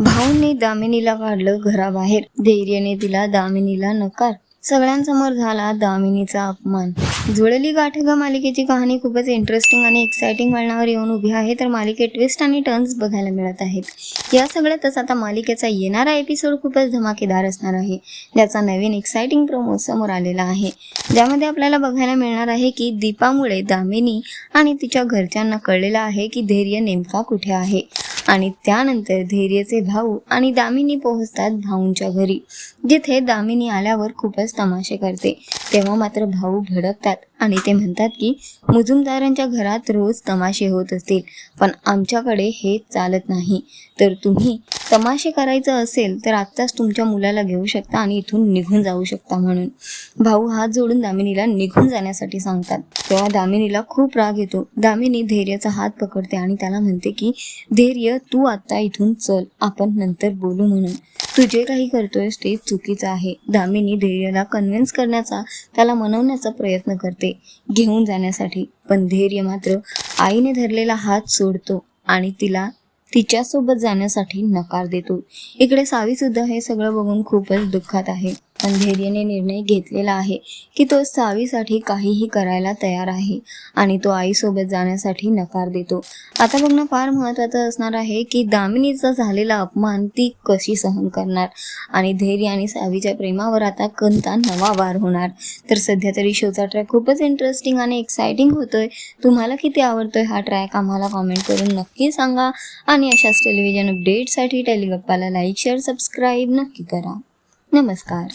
भाऊने दामिनीला काढलं घराबाहेर. धैर्याने दिला दामिनीला नकार. सगळ्यांसमोर झाला दामिनीचा अपमान. जुळली गाठ ग मालिकेची कहाणी खूपच इंटरेस्टिंग आणि एक्साइटिंग वळणावर येऊन उभी आहे तर मालिकेत ट्विस्ट आणि टर्न्स बघायला मिळत आहेत. या सगळ्यातच आता मालिकेचा येणारा एपिसोड खूपच धमाकेदार असणार आहे. ज्याचा नवीन एक्साइटिंग प्रोमो समोर आलेला आहे. ज्यामध्ये आपल्याला बघायला मिळणार आहे की दीपामुळे दामिनी आणि तिच्या घरच्यांना कळलेलं आहे की धैर्य नेमका कुठे आहे. आणि त्यानंतर धैर्यचे भाऊ आणि दामिनी पोहोचतात भाऊंच्या घरी जिथे दामिनी आल्यावर खूपच तमाशे करते. तेव्हा मात्र भाऊ भडकतात. आणि ते म्हणतात की मुजुमदारांच्या घरात रोज तमाशे होत असतील पण आमच्याकडे हे चालत नाही. तर तुम्ही तमाशे करायचं असेल तर आत्ताच तुमच्या मुलाला घेऊ शकता आणि इथून निघून जाऊ शकता म्हणून. भाऊ हात जोडून दामिनीला निघून जाण्यासाठी सांगतात. तेव्हा दामिनीला खूप राग येतो. दामिनी धैर्याचा हात पकडते आणि त्याला म्हणते की धैर्य तू आत्ता इथून चल. आपण नंतर बोलू म्हणून. तू जे काही करतोयस ते चुकीचं आहे. दामिनी धैर्याला कन्व्हिन्स करण्याचा त्याला मनवण्याचा प्रयत्न करते. घेऊन जाण्यासाठी पण धैर्य मात्र आईने धरलेला हात सोडतो आणि तिला तिच्यासोबत जाण्यासाठी नकार देतो. इकडे सावी सुद्धा हे सगळं बघून खूपच दुःखात आहे. आणि धैर्याने निर्णय घेतलेला आहे की तो सावीसाठी काहीही करायला तयार आहे आणि तो आईसोबत जाण्यासाठी नकार देतो. आता बघणं फार महत्त्वाचं असणार आहे की दामिनीचा झालेला अपमान ती कशी सहन करणार? आणि धैर्य आणि सावीच्या प्रेमावर आता कंता नवा वार होणार. तर सध्या तरी शोचा ट्रॅक खूपच इंटरेस्टिंग आणि एक्सायटिंग होतोय. तुम्हाला किती आवडतोय हा ट्रॅक आम्हाला कॉमेंट करून नक्की सांगा. आणि अशाच टेलिव्हिजन अपडेटसाठी टेलिगप्पाला लाईक शेअर सबस्क्राईब नक्की करा. नमस्कार.